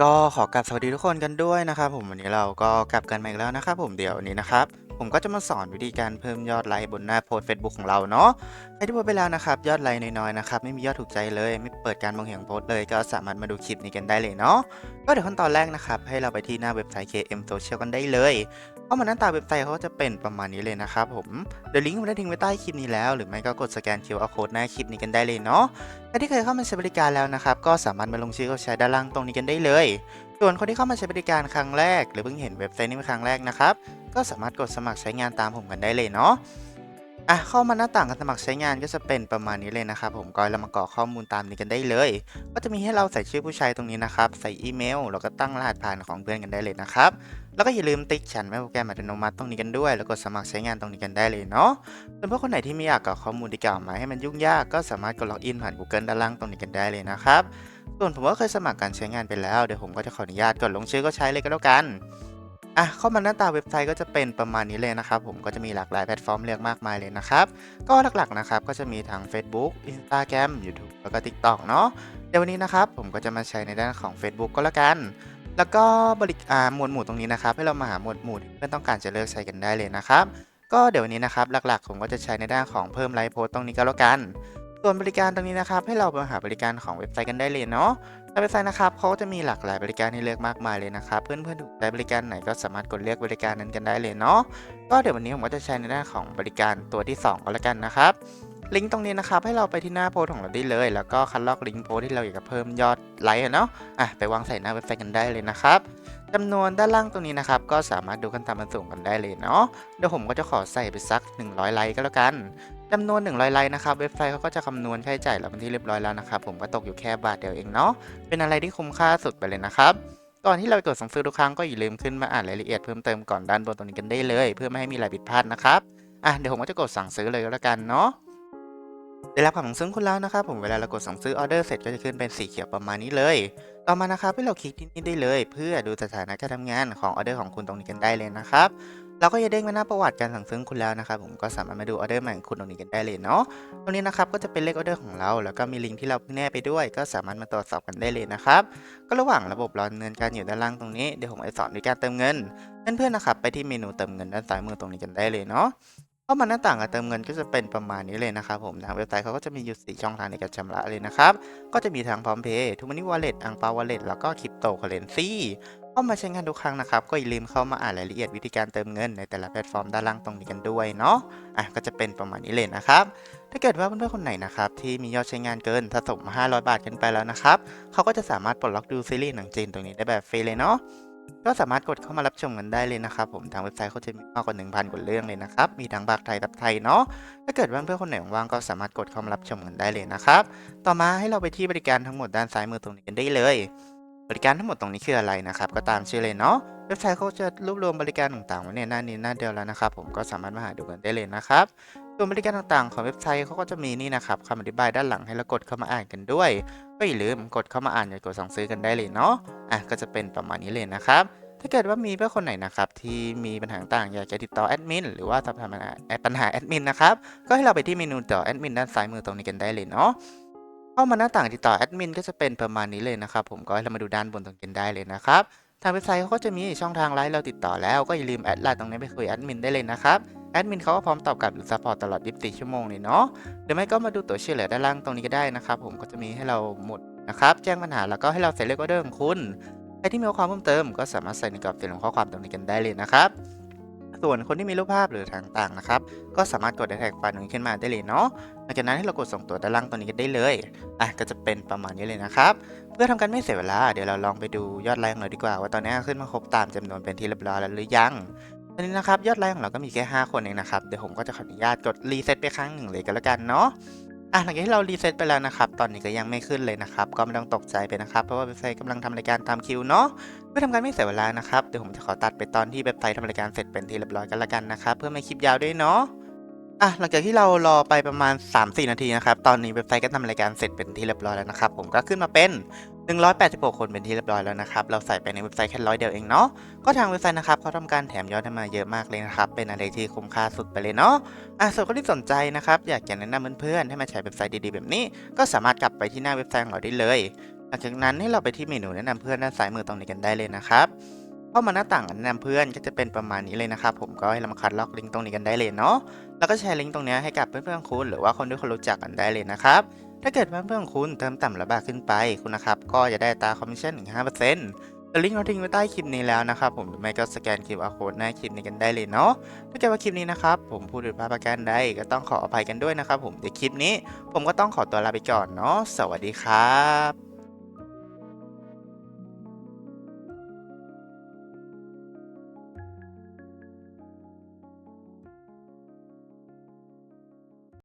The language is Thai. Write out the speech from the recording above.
ก็ขอกลับสวัสดีทุกคนกันด้วยนะครับผมวันนี้เราก็กลับกันมาอีกแล้วนะครับผมเดี๋ยววันนี้นะครับ ผมก็จะมาสอนวิธีการเพิ่มยอดไลค์บนหน้าโพสต์ Facebook ของเราเนาะใครที่โพสไปแล้วนะครับ ยอดไลค์น้อยๆนะครับไม่มียอดถูกใจเลย ไม่เปิดการมองเห็นโพสเลยก็สามารถมาดูคลิปนี้กันได้เลยเนาะก็เดี๋ยวขั้นตอนแรกนะครับให้เราไปที่หน้าเว็บไซต์ KM Social กันได้เลยเข้ามาหน้าตาเว็บไซต์เขาก็จะเป็นประมาณนี้เลยนะครับผมเดี๋ยวลิงก์ผมได้ทิ้งไว้ใต้คลิปนี้แล้ว หรือไม่ก็กดสแกน QR Code หน้าคลิปนี้กันได้เลยเนาะใครที่เคยเข้ามาใช้บริการแล้วนะครับก็สามารถมาลงชื่อเข้าใช้ด้านล่างตรงนี้กันได้เลย ส่วนคนที่เข้ามาใช้บริการครั้งแรก หรือเพิ่งเห็นเว็บไซต์นี้เป็นครั้งแรกนะครับ ก็สามารถกดสมัครใช้งานตามผมกันได้เลยเนาะอะเข้ามาหน้าต่างการสมัครใช้งานก็จะเป็นประมาณนี้เลยนะครับผมก็เรามากรอกข้อมูลตามนี้กันได้เลย ก็จะมีให้เราใส่ชื่อผู้ใช้ตรงนี้นะครับ ใส่อีเมลแล้วก็ตั้งรหัสผ่านของเพื่อนกันได้เลยนะครับ แล้วก็อย่าลืมติ๊กฉันแม่โปรแกรมอัตโนมัติตรงนี้กันด้วย แล้วกดสมัครใช้งานตรงนี้กันได้เลยเนาะส่วนพื่อนคนไหนที่ไม่อยากกรอกข้อมูลที่กล่าวมาให้มันยุ่งยากก็สามารถกดล็อกอินผ่าน Google ด้านล่างตรงนี้กันได้เลยนะครับส่วนผมก็เคยสมัครการใช้งานไปแล้วเดี๋ยวผมก็จะขออนุญาตกดลงชื่อก็ใช้เลยก็แล้วกัน อะเข้ามาหน้าตาเว็บไซต์ก็จะเป็นประมาณนี้เลยนะครับผมก็จะมีหลากหลายแพลตฟอร์มเลือกมากมายเลยนะครับ ก็หลักๆนะครับก็จะมีทั้ง Facebook Instagram YouTube แล้วก็ TikTok เนาะเดี๋ยววันนี้นะครับผมก็จะมาใช้ในด้านของ Facebook ก็แล้วกัน แล้วก็บริอ่าหมวดหมู่ตรงนี้นะครับ ให้เรามาหาหมวดหมู่ที่เพื่อนต้องการจะเลือกใช้กันได้เลยนะครับ ก็เดี๋ยววันนี้นะครับหลักๆ ผมก็จะใช้ในด้านของเพิ่มไลฟ์โพสต์ตรงนี้ก็แล้วกันส่วนบริการตรงนี้นะครับให้เรามาหาบริการของเว็บไซต์กันได้เลยเนาะ เว็บไซต์นะครับเขาก็จะมีหลากหลายบริการให้เลือกมากมายเลยนะครับ เพื่อนๆถูกใจบริการไหนก็สามารถกดเลือกบริการนั้นกันได้เลยเนาะก็เดี๋ยววันนี้ผมก็จะใช้ในด้าของบริการตัวที่ 2 ก็แล้วกันนะครับลิงก์ตรงนี้นะครับให้เราไปที่หน้าโพสของเราได้เลย แล้วก็คัดลอกลิงก์โพสที่เราอยากจะเพิ่มยอดไลค์เนาะอะไปวางใส่หน้าเว็บไซต์กันได้เลยนะครับจำนวนด้านล่างตรงนี้นะครับก็สามารถดูขั้นตามมันสูงกันได้เลยเนาะเดี๋ยวผมก็จะขอใส่ไปสัก 100 ไลค์ก็แล้วกัน จำนวน 100 ไลค์นะครับ เว็บไซต์เขาก็จะคำนวณค่าใช้จ่ายเราเป็นที่เรียบร้อยแล้วนะครับผมก็ตกอยู่แค่บาทเดียวเองเนาะเป็นอะไรที่คุ้มค่าสุดไปเลยนะครับก่อนที่เราจะกดสั่งซื้อทุกครั้งก็อย่าลืมขึ้นมาอ่านรายละเอียดเพิ่มเติมก่อนด้านบนตรงนี้กันได้เลย เพื่อไม่ให้มีอะไรผิดพลาดนะครับอะเดี๋ยวผมก็จะกดสั่งซื้อเลยก็แล้วกันเนาะได้รับคำสั่งซื้อคุณแล้วนะครับผมเวลาเรากดสั่งซื้อออเดอร์เสร็จก็จะขึ้นเป็นสีเขียวประมาณนี้เลย ต่อมานะครับให้เราคลิกที่นี่ได้เลย เพื่อดูสถานะการทำงานของออเดอร์ของคุณตรงนี้กันได้เลยนะครับ เราก็จะเด้งมาหน้าประวัติการสั่งซื้อคุณแล้วนะครับผมก็สามารถมาดูออเดอร์ใหม่ของคุณตรงนี้กันได้เลยเนาะตรงนี้นะครับก็จะเป็นเลขออเดอร์ของเรา แล้วก็มีลิงก์ที่เราพิ่งแนบไปด้วย ก็สามารถมาตรวจสอบกันได้เลยนะครับก็ระหว่างระบบรอดำเนินการอยู่ด้านล่างตรงนี้เดี๋ยวผมจะสอนในการเติมเงินเพื่อนๆนะครับไปที่เมนูเติมเงินด้านซ้ายมือตรงนี้กันได้เลยเนาะเข้ามาหน้าต่างการเติมเงินก็จะเป็นประมาณนี้เลยนะครับผมทางเว็บไซต์เขาก็จะมีอยู่สี่ช่องทางในการชำระเลยนะครับ ก็จะมีทางพร้อมเพย์ทูมันนี่วอลเล็ตอังเปาวอลเล็ตแล้วก็คริปโตเคอเรนซี เข้ามาใช้งานทุกครั้งนะครับ ก็อย่าลืมเข้ามาอ่านรายละเอียดวิธีการเติมเงินในแต่ละแพลตฟอร์มด้านล่างตรงนี้กันด้วยเนาะอะก็จะเป็นประมาณนี้เลยนะครับ ถ้าเกิดว่าเพื่อนๆคนไหนนะครับที่มียอดใช้งานเกินสะสม 500 บาทขึ้นไปแล้วนะครับเขาก็จะสามารถปลดล็อกดูซีรีส์หนังจีนตรงนี้ได้แบบฟรีเลยเนาะก็สามารถกดเข้ามารับชมกันได้เลยนะครับผมทางเว็บไซต์เขาจะมีมากกว่า 1,000 กว่าเรื่องเลยนะครับ มีทั้งภาคไทยแบบไทยเนาะถ้าเกิดว่าเพื่อนๆคนไหนว่างก็สามารถกดเข้ามารับชมกันได้เลยนะครับ ต่อมาให้เราไปที่บริการทั้งหมดด้านซ้ายมือตรงนี้กันได้เลย บริการทั้งหมดตรงนี้คืออะไรนะครับ ก็ตามชื่อเลยเนาะเว็บไซต์เขาจะรวบรวมบริการต่างๆไว้ในหน้านี้หน้าเดียวแล้วนะครับ ผมก็สามารถมาหาดูกันได้เลยนะครับส่วนบริการต่างๆ ของเว็บไซต์เขาก็จะมีนี่นะครับคำอธิบายด้านหลังให้เรากดเข้ามาอ่านกันด้วย ก็อย่าลืมกดเข้ามาอ่านอย่ากดสั่งซื้อกันได้เลยเนาะอะก็จะเป็นประมาณนี้เลยนะครับถ้าเกิดว่ามีเพื่อนคนไหนนะครับที่มีปัญหาต่างๆอยากจะติดต่อแอดมินหรือว่าสอบถามปัญหาปัญหาแอดมินนะครับก็ให้เราไปที่เมนูต่อแอดมินด้านซ้ายมือตรงนี้กันได้เลยเนาะ เข้ามาหน้าต่างติดต่อแอดมินก็จะเป็นประมาณนี้เลยนะครับ ผมก็ให้เรามาดูด้านบนตรงกันได้เลยนะครับ ทางเว็บไซต์เขาก็จะมีช่องทางไลน์เราติดต่อแล้วก็อย่าลืมแอดไลน์ตรงนี้ไปคุยแอดมินได้เลยนะครับแอดมินเขาก็พร้อมตอบกลับหรือซัพพอร์ตตลอด 24 ชั่วโมงเลยเนาะหรือไม่ก็มาดูตัวช่วยเหลือด้านล่างตรงนี้ก็ได้นะครับ ผมก็จะมีให้เราหมดนะครับ แจ้งปัญหาแล้วก็ให้เราใส่เลขออเดอร์ของคุณใครที่มีข้อความเพิ่มเติมก็สามารถใส่ในกรอบเขียนของข้อความตรงนี้กันได้เลยนะครับ ส่วนคนที่มีรูปภาพหรือต่างๆนะครับ ก็สามารถกดแท็กไฟล์ตรงนี้ขึ้นมาได้เลยเนาะหลังจากนั้นให้เรากดส่งตัวด้านล่างตัวนี้กันได้เลย อะก็จะเป็นประมาณนี้เลยนะครับ เพื่อทำการไม่เสียเวลา เดี๋ยวเราลองไปดูยอดไลค์ของเราดีกว่า ว่าตอนนี้ขึ้นมาครบตามจำนวนเป็นที่เรียบร้อยแล้วหรือยังตอนนี้นะครับยอดไลค์ของเราก็มีแค่5คนเองนะครับ เดี๋ยวผมก็จะขออนุญาตกดรีเซ็ตไปครั้งหนึ่งเลยก็แล้วกันเนาะ อะหลังจากที่เรารีเซ็ตไปแล้วนะครับ ตอนนี้ก็ยังไม่ขึ้นเลยนะครับ ก็ไม่ต้องตกใจไปนะครับ เพราะว่าเว็บไซต์กำลังทำรายการตามคิวเนาะ เพื่อทำการไม่เสียเวลานะครับ เดี๋ยวผมจะขอตัดไปตอนที่เว็บไซต์ทำรายการเสร็จเป็นที่เรียบร้อยกันละกันนะครับ เพื่อไม่คลิปยาวด้วยเนาะ อะหลังจากที่เรารอไปประมาณ 3-4 นาทีนะครับ ตอนนี้เว็บไซต์ก็ทำรายการเสร็จเป็นที่เรียบร้อยแล้วนะครับ ผมก็ขึ้นมาเป็น 186 คนเป็นที่เรียบร้อยแล้วนะครับ เราใส่ไปในเว็บไซต์แค่ร้อยเดียวเองเนาะ ก็ทางเว็บไซต์นะครับเขาทำการแถมยอดให้มาเยอะมากเลยนะครับ เป็นอะไรที่คุ้มค่าสุดไปเลยเนาะ อะส่วนคนที่สนใจนะครับ อยากจะแนะนำเพื่อนๆให้มาใช้เว็บไซต์ดีๆแบบนี้ ก็สามารถกลับไปที่หน้าเว็บไซต์ของเราได้เลย หลังจากนั้นให้เราไปที่เมนูแนะนำเพื่อนด้านซ้ายมือตรงนี้กันได้เลยนะครับเข้ามาหน้าต่างแนะนำเพื่อนก็จะเป็นประมาณนี้เลยนะครับผมก็ให้เรามาคัดลอกลิงก์ตรงนี้กันได้เลยเนาะ แล้วก็แชร์ลิงก์ตรงนี้ให้กับเพื่อนๆคุณหรือว่าคนที่คุณรู้จักกันได้เลยนะครับ ถ้าเกิดเพื่อนๆคุณเติมต่ำระบาขึ้นไปคุณนะครับก็จะได้ตาคอมมิชชั่นถึง5%ลิงก์เราทิ้งไว้ใต้คลิปนี้แล้วนะครับผมหรือไม่ก็สแกน QR code หน้าคลิปนี้กันได้เลยเนาะถ้าเกิดว่าคลิปนี้นะครับผมพูดผิดพลาดประการใดก็ต้องขออภัยกันด้วยนะครับผมในคลิปนี้ ผมก็ต้องขอตัวลาไปก่อนเนาะสวัสดีครับ